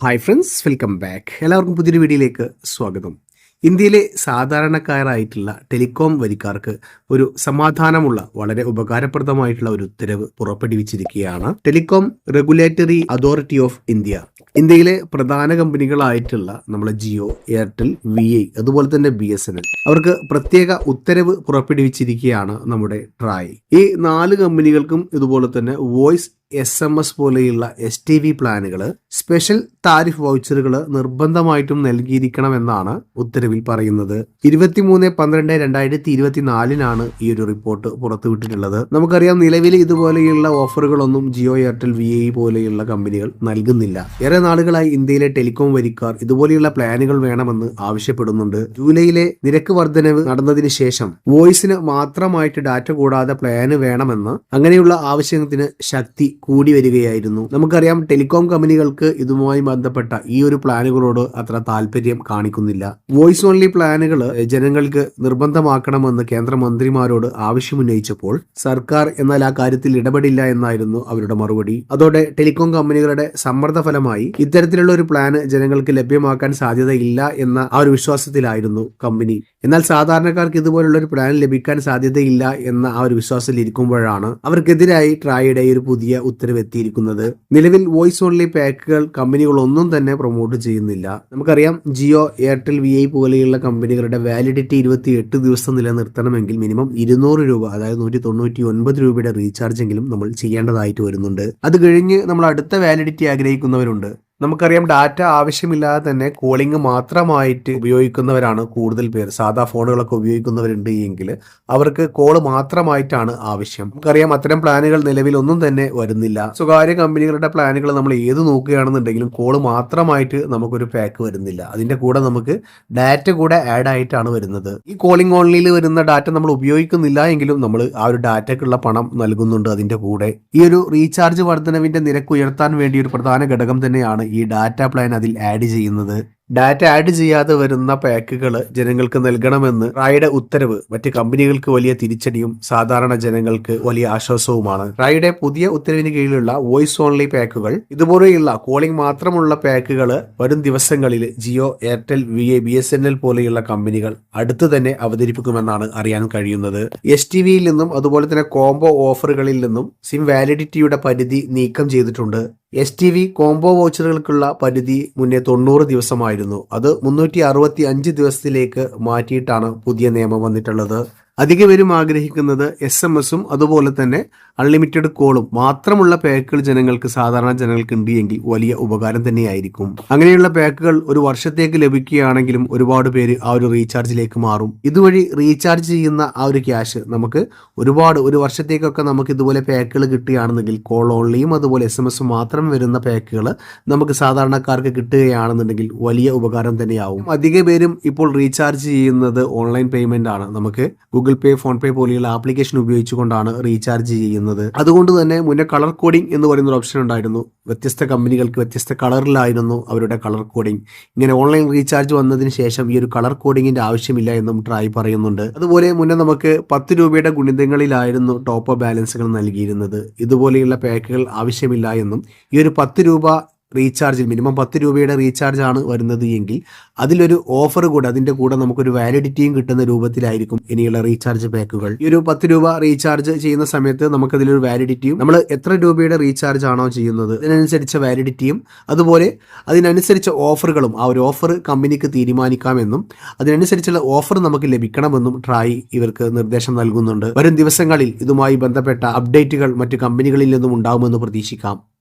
Hi friends welcome back എല്ലാവർക്കും പുതിയൊരു വീഡിയോയിലേക്ക് സ്വാഗതം. ഇന്ത്യയിലെ സാധാരണക്കാരായിട്ടുള്ള ടെലികോം വരിക്കാർക്ക് ഒരു സമാധാനമുള്ള വളരെ ഉപകാരപ്രദമായിട്ടുള്ള ഒരു ഉത്തരവ് പുറപ്പെടുവിച്ചിരിക്കുകയാണ് telecom regulatory authority of India. ഇന്ത്യയിലെ പ്രധാന കമ്പനികളായിട്ടുള്ള നമ്മളെ ജിയോ എയർടെൽ വി ഐ അതുപോലെ തന്നെ ബി എസ് എൻ എൽ അവർക്ക് പ്രത്യേക ഉത്തരവ് പുറപ്പെടുവിച്ചിരിക്കുകയാണ് നമ്മുടെ ട്രായ് ഈ നാല് കമ്പനികൾക്കും ഇതുപോലെ തന്നെ വോയിസ് എസ് എം എസ് പോലെയുള്ള എസ് ടി വി പ്ലാനുകൾ സ്പെഷ്യൽ താരിഫ് വൗച്ചറുകൾ നിർബന്ധമായിട്ടും നൽകിയിരിക്കണമെന്നാണ് ഉത്തരവിൽ പറയുന്നത്. ഇരുപത്തിമൂന്ന് പന്ത്രണ്ട് രണ്ടായിരത്തി ഇരുപത്തിനാലിനാണ് ഈ ഒരു റിപ്പോർട്ട് പുറത്തുവിട്ടിട്ടുള്ളത്. നമുക്കറിയാം നിലവിൽ ഇതുപോലെയുള്ള ഓഫറുകളൊന്നും ജിയോ എയർടെൽ വി ഐ പോലെയുള്ള കമ്പനികൾ നൽകുന്നില്ല. ഏറെ നാളുകളായി ഇന്ത്യയിലെ ടെലികോം വരിക്കാർ ഇതുപോലെയുള്ള പ്ലാനുകൾ വേണമെന്ന് ആവശ്യപ്പെടുന്നുണ്ട്. ജൂലൈയിലെ നിരക്ക് വർധനവ് നടന്നതിന് ശേഷം വോയിസിന് മാത്രമായിട്ട് ഡാറ്റ കൂടാതെ പ്ലാന് വേണമെന്ന് അങ്ങനെയുള്ള ആവശ്യത്തിന് ശക്തി കൂടി വരികയായിരുന്നു. നമുക്കറിയാം ടെലികോം കമ്പനികൾക്ക് ഇതുമായി ബന്ധപ്പെട്ട ഈ ഒരു പ്ലാനുകളോട് അത്ര താല്പര്യം കാണിക്കുന്നില്ല. വോയിസ് ഓൺലി പ്ലാനുകൾ ജനങ്ങൾക്ക് നിർബന്ധമാക്കണമെന്ന് കേന്ദ്രമന്ത്രിമാരോട് ആവശ്യമുന്നയിച്ചപ്പോൾ സർക്കാർ എന്നാൽ ആ കാര്യത്തിൽ ഇടപെടില്ല എന്നായിരുന്നു അവരുടെ മറുപടി. അതോടെ ടെലികോം കമ്പനികളുടെ സമ്മർദ്ദ ഫലമായി ഇത്തരത്തിലുള്ള ഒരു പ്ലാന് ജനങ്ങൾക്ക് ലഭ്യമാക്കാൻ സാധ്യതയില്ല എന്ന ആ ഒരു വിശ്വാസത്തിലായിരുന്നു കമ്പനി. എന്നാൽ സാധാരണക്കാർക്ക് ഇതുപോലുള്ള ഒരു പ്ലാൻ ലഭിക്കാൻ സാധ്യതയില്ല എന്ന ആ ഒരു വിശ്വാസത്തിൽ ഇരിക്കുമ്പോഴാണ് അവർക്കെതിരായി ട്രായുടെ ഒരു പുതിയ ഉത്തരവ് എത്തിയിരിക്കുന്നത്. നിലവിൽ വോയിസ് ഓൺലി പാക്കുകൾ കമ്പനികളൊന്നും തന്നെ പ്രൊമോട്ട് ചെയ്യുന്നില്ല. നമുക്കറിയാം ജിയോ എയർടെൽ വി ഐ പോലെയുള്ള കമ്പനികളുടെ വാലിഡിറ്റി ഇരുപത്തി എട്ട് ദിവസം നിലനിർത്തണമെങ്കിൽ മിനിമം ഇരുന്നൂറ് രൂപ അതായത് നൂറ്റി തൊണ്ണൂറ്റി ഒൻപത് രൂപയുടെ റീചാർജെങ്കിലും നമ്മൾ ചെയ്യേണ്ടതായിട്ട് വരുന്നുണ്ട്. അത് കഴിഞ്ഞ് നമ്മൾ അടുത്ത വാലിഡിറ്റി ആഗ്രഹിക്കുന്നവരുണ്ട്. നമുക്കറിയാം ഡാറ്റ ആവശ്യമില്ലാതെ തന്നെ കോളിംഗ് മാത്രമായിട്ട് ഉപയോഗിക്കുന്നവരാണ് കൂടുതൽ പേർ സാധാ ഫോണുകളൊക്കെ ഉപയോഗിക്കുന്നവരുണ്ട് എങ്കിൽ അവർക്ക് കോൾ മാത്രമായിട്ടാണ് ആവശ്യം. നമുക്കറിയാം അത്തരം പ്ലാനുകൾ നിലവിൽ ഒന്നും തന്നെ വരുന്നില്ല. സ്വകാര്യ കമ്പനികളുടെ പ്ലാനുകൾ നമ്മൾ ഏത് നോക്കുകയാണെന്നുണ്ടെങ്കിലും കോൾ മാത്രമായിട്ട് നമുക്കൊരു പാക്ക് വരുന്നില്ല. അതിന്റെ കൂടെ നമുക്ക് ഡാറ്റ കൂടെ ആഡ് ആയിട്ടാണ് വരുന്നത്. ഈ കോളിംഗ് ഓൺലൈനിൽ വരുന്ന ഡാറ്റ നമ്മൾ ഉപയോഗിക്കുന്നില്ല എങ്കിലും നമ്മൾ ആ ഒരു ഡാറ്റയ്ക്കുള്ള പണം നൽകുന്നുണ്ട് അതിന്റെ കൂടെ. ഈ ഒരു റീചാർജ് വർധനവിന്റെ നിരക്ക് ഉയർത്താൻ വേണ്ടി ഒരു പ്രധാന ഘടകം തന്നെയാണ് ഈ ഡാറ്റ പ്ലാൻ അതിൽ ആഡ് ചെയ്യുന്നത്. ഡാറ്റ ആഡ് ചെയ്യാതെ വരുന്ന പാക്കുകൾ ജനങ്ങൾക്ക് നൽകണമെന്ന് റായുടെ ഉത്തരവ് മറ്റ് കമ്പനികൾക്ക് വലിയ തിരിച്ചടിയും സാധാരണ ജനങ്ങൾക്ക് വലിയ ആശ്വാസവുമാണ്. റായുടെ പുതിയ ഉത്തരവിന് കീഴിലുള്ള വോയിസ് ഓൺലി പാക്കുകൾ ഇതുപോലെയുള്ള കോളിംഗ് മാത്രമുള്ള പാക്കുകൾ വരും ദിവസങ്ങളിൽ Jio Airtel V A B S N L പോലെയുള്ള കമ്പനികൾ അടുത്ത് തന്നെ അവതരിപ്പിക്കുമെന്നാണ് അറിയാൻ കഴിയുന്നത്. എസ് ടി വിയിൽ നിന്നും അതുപോലെ തന്നെ കോംബോ ഓഫറുകളിൽ നിന്നും സിം വാലിഡിറ്റിയുടെ പരിധി നീക്കം ചെയ്തിട്ടുണ്ട്. എസ് ടി വി കോംബോ വോച്ചറുകൾക്കുള്ള പരിധി മുന്നേ തൊണ്ണൂറ് ദിവസമായിരുന്നു. അത് മുന്നൂറ്റി അറുപത്തി അഞ്ച് ദിവസത്തിലേക്ക് മാറ്റിയിട്ടാണ് പുതിയ നിയമം വന്നിട്ടുള്ളത്. അധിക പേരും ആഗ്രഹിക്കുന്നത് എസ് എം എസും അതുപോലെ തന്നെ അൺലിമിറ്റഡ് കോളും മാത്രമുള്ള പാക്കുകൾ ജനങ്ങൾക്ക് സാധാരണ ജനങ്ങൾക്ക് ഉണ്ട് എങ്കിൽ വലിയ ഉപകാരം തന്നെയായിരിക്കും. അങ്ങനെയുള്ള പാക്കുകൾ ഒരു വർഷത്തേക്ക് ലഭിക്കുകയാണെങ്കിലും ഒരുപാട് പേര് ആ ഒരു റീചാർജിലേക്ക് മാറും. ഇതുവഴി റീചാർജ് ചെയ്യുന്ന ആ ഒരു ക്യാഷ് നമുക്ക് ഒരുപാട് ഒരു വർഷത്തേക്കൊക്കെ നമുക്ക് ഇതുപോലെ പാക്കുകൾ കിട്ടുകയാണെന്നെങ്കിൽ കോൾ ഓൺലിയും അതുപോലെ എസ് എം എസും മാത്രം വരുന്ന പാക്കുകൾ നമുക്ക് സാധാരണക്കാർക്ക് കിട്ടുകയാണെന്നുണ്ടെങ്കിൽ വലിയ ഉപകാരം തന്നെയാവും. അധിക പേരും ഇപ്പോൾ റീചാർജ് ചെയ്യുന്നത് ഓൺലൈൻ പേയ്മെന്റ് ആണ്. നമുക്ക് പേ ഫോൺ പേ പോലെയുള്ള ആപ്ലിക്കേഷൻ ഉപയോഗിച്ചുകൊണ്ടാണ് റീചാർജ് ചെയ്യുന്നത്. അതുകൊണ്ട് തന്നെ മുന്നേ കളർ കോഡിംഗ് എന്ന് പറയുന്ന ഒരു ഓപ്ഷൻ ഉണ്ടായിരുന്നു. വ്യത്യസ്ത കമ്പനികൾക്ക് വ്യത്യസ്ത കളറിലായിരുന്നു അവരുടെ കളർ കോഡിംഗ്. ഇങ്ങനെ ഓൺലൈൻ റീചാർജ് വന്നതിന് ശേഷം ഈ ഒരു കളർ കോഡിങ്ങിന്റെ ആവശ്യമില്ല എന്നും ട്രായ് പറയുന്നുണ്ട്. അതുപോലെ മുന്നേ നമുക്ക് പത്ത് രൂപയുടെ ഗുണിതങ്ങളിലായിരുന്നു ടോപ്പ് ബാലൻസുകൾ നൽകിയിരുന്നത്. ഇതുപോലെയുള്ള പാക്കുകൾ ആവശ്യമില്ല എന്നും ഈ ഒരു പത്ത് രൂപ റീചാർജിൽ മിനിമം പത്ത് രൂപയുടെ റീചാർജ് ആണ് വരുന്നത് എങ്കിൽ അതിലൊരു ഓഫർ കൂടെ അതിന്റെ കൂടെ നമുക്കൊരു വാലിഡിറ്റിയും കിട്ടുന്ന രൂപത്തിലായിരിക്കും ഇനിയുള്ള റീചാർജ് പാക്കുകൾ. ഈ ഒരു പത്ത് രൂപ റീചാർജ് ചെയ്യുന്ന സമയത്ത് നമുക്കതിലൊരു വാലിഡിറ്റിയും നമ്മൾ എത്ര രൂപയുടെ റീചാർജ് ആണോ ചെയ്യുന്നത് അതിനനുസരിച്ച വാലിഡിറ്റിയും അതുപോലെ അതിനനുസരിച്ച ഓഫറുകളും ആ ഒരു ഓഫർ കമ്പനിക്ക് തീരുമാനിക്കാമെന്നും അതിനനുസരിച്ചുള്ള ഓഫർ നമുക്ക് ലഭിക്കണമെന്നും ട്രായ് ഇവർക്ക് നിർദ്ദേശം നൽകുന്നുണ്ട്. വരും ദിവസങ്ങളിൽ ഇതുമായി ബന്ധപ്പെട്ട അപ്ഡേറ്റുകൾ മറ്റു കമ്പനികളിൽ നിന്നും ഉണ്ടാകുമെന്ന് പ്രതീക്ഷിക്കാം.